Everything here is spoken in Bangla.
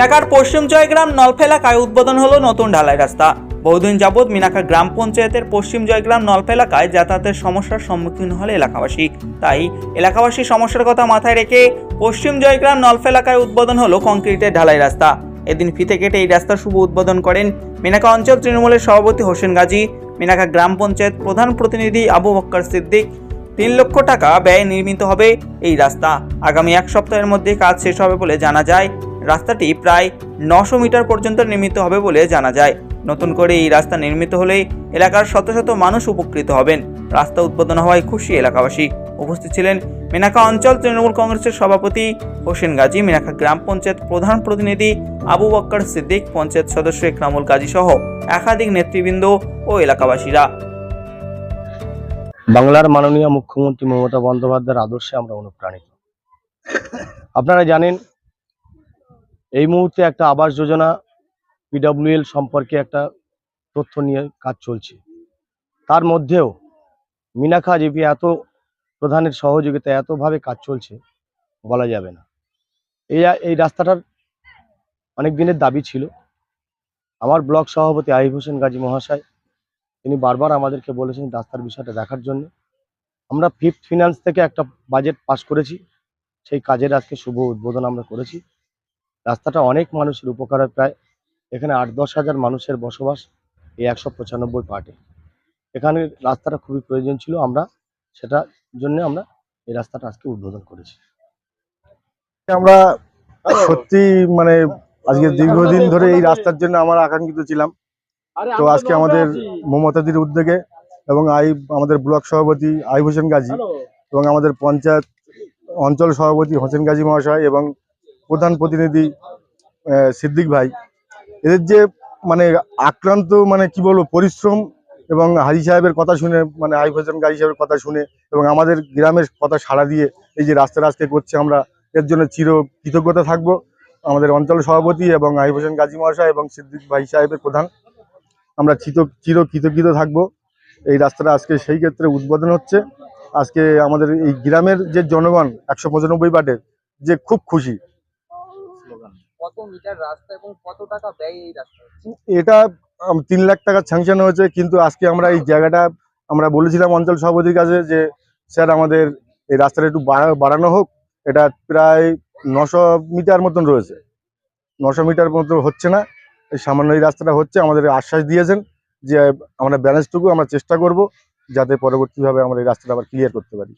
মিনাকার পশ্চিম জয়গ্রাম নলফা এলাকায় উদ্বোধন হলো নতুন ঢালাই রাস্তা। বহুদিন যাবৎ মিনাকা গ্রাম পঞ্চায়েতের পশ্চিম জয়গ্রাম নলফা এলাকায় যাতায়াতের সমস্যার সম্মুখীন হলে এলাকাবাসী। তাই এলাকাবাসীর সমস্যার কথা মাথায় রেখে পশ্চিম জয়গ্রাম নলফা এলাকায় উদ্বোধন হলো কংক্রিটের ঢালাই রাস্তা। এদিন ফিতে কেটে এই রাস্তা শুভ উদ্বোধন করেন মিনাকা অঞ্চল তৃণমূলের সভাপতি হোসেন গাজী, মিনাকা গ্রাম পঞ্চায়েত প্রধান প্রতিনিধি আবু বক্কর সিদ্দিক। তিন লক্ষ টাকা ব্যয়ে নির্মিত হবে এই রাস্তা। আগামী এক সপ্তাহের মধ্যে কাজ শেষ হবে বলে জানা যায়। রাস্তাটি প্রায় নশো মিটার পর্যন্ত নির্মিত হবে বলে জানা যায়। নতুন করে এই রাস্তা নির্মিত হলে এলাকার শত শত মানুষ উপকৃত হবেন। রাস্তা উদ্বোধন হওয়ায় খুশি এলাকাবাসী। উপস্থিত ছিলেন মেনাকা অঞ্চল তৃণমূল কংগ্রেসের সভাপতি হোসেন গাজী, মেনাকা গ্রাম পঞ্চায়েত প্রধান প্রতিনিধি আবু বক্কর সিদ্দিক, পঞ্চায়েত সদস্য ইকরামুল গাজী সহ একাধিক নেতৃবৃন্দ ও এলাকাবাসীরা। বাংলার মাননীয় মুখ্যমন্ত্রী মমতা বন্দ্যোপাধ্যায়ের আদর্শে আমরা অনুপ্রাণিত। আপনারা জানেন এই মুহূর্তে একটা আবাস যোজনা পিডব্লিউএল সম্পর্কে একটা তথ্য নিয়ে কাজ চলছে। তার মধ্যেও মিনাখা জিপি এত প্রধানের সহযোগিতা এতভাবে কাজ চলছে, বলা যাবে না। এই এই রাস্তাটার অনেক দিনের দাবি ছিল। আমার ব্লক সভাপতি আহিব হোসেন গাজী মহাশয়, তিনি বারবার আমাদেরকে বলেছেন রাস্তার বিষয়টা দেখার জন্য। আমরা ফিফথ ফিনান্স থেকে একটা বাজেট পাস করেছি। সেই কাজের আজকে শুভ উদ্বোধন আমরা করেছি। রাস্তাটা অনেক মানুষের উপকার হয় প্রায়। এখানে আট দশ হাজার মানুষের বসবাস এই একশো পঁচানব্বই পার্টে এখানে রাস্তাটা খুবই প্রয়োজন ছিল আমরা সেটার জন্য আমরা এই রাস্তাটা আজকে উদ্বোধন করেছি। আমরা সত্যি মানে আজকে দীর্ঘদিন ধরে এই রাস্তার জন্য আমরা আকাঙ্ক্ষিত ছিলাম। তো আজকে আমাদের মমতাদির উদ্যোগে এবং আই আমাদের ব্লক সভাপতি আইব হোসেন গাজী এবং আমাদের পঞ্চায়েত অঞ্চল সভাপতি হোসেন গাজী মহাশয় এবং প্রধান প্রতিনিধি সিদ্দিক ভাই, এদের যে মানে আক্রান্ত মানে কি বলব পরিশ্রম এবং হাজি সাহেবের কথা শুনে মানে হোসেন গাজী সাহেবের কথা শুনে এবং আমাদের গ্রামের কথা সাড়া দিয়ে এই যে রাস্তাটা আজকে করছে আমরা, এর জন্য চির কৃতজ্ঞতা থাকব। আমাদের অঞ্চল সভাপতি এবং আইব হোসেন গাজী মহাশয় এবং সিদ্দিক ভাই সাহেবের প্রধান, আমরা চিত, চির কৃতজ্ঞত থাকব। এই রাস্তাটা আজকে সেই ক্ষেত্রে উদ্বোধন হচ্ছে। আজকে আমাদের এই গ্রামের যে জনগণ, একশো পঁচানব্বই বাটের যে খুব খুশি কত মিটার রাস্তা এবং কত টাকা ব্যয় এই রাস্তা? এটা তিন লাখ টাকা স্যাংশন হয়েছে, কিন্তু আজকে আমরা এই জায়গাটা, আমরা বলেছিলাম অঞ্চল সভাপতির কাছে যে, স্যার আমাদের এই রাস্তাটা একটু বাড়া- বাড়ানো হোক, এটা প্রায় নশো মিটার মতন রয়েছে। নশো মিটার মতো হচ্ছে না, এই সামান্য এই রাস্তাটা হচ্ছে, আমাদের আশ্বাস দিয়েছেন যে, আমরা ব্যালেন্সটুকু আমরা চেষ্টা করব, যাতে পরবর্তীভাবে আমরা এই রাস্তাটা আবার ক্লিয়ার করতে পারি।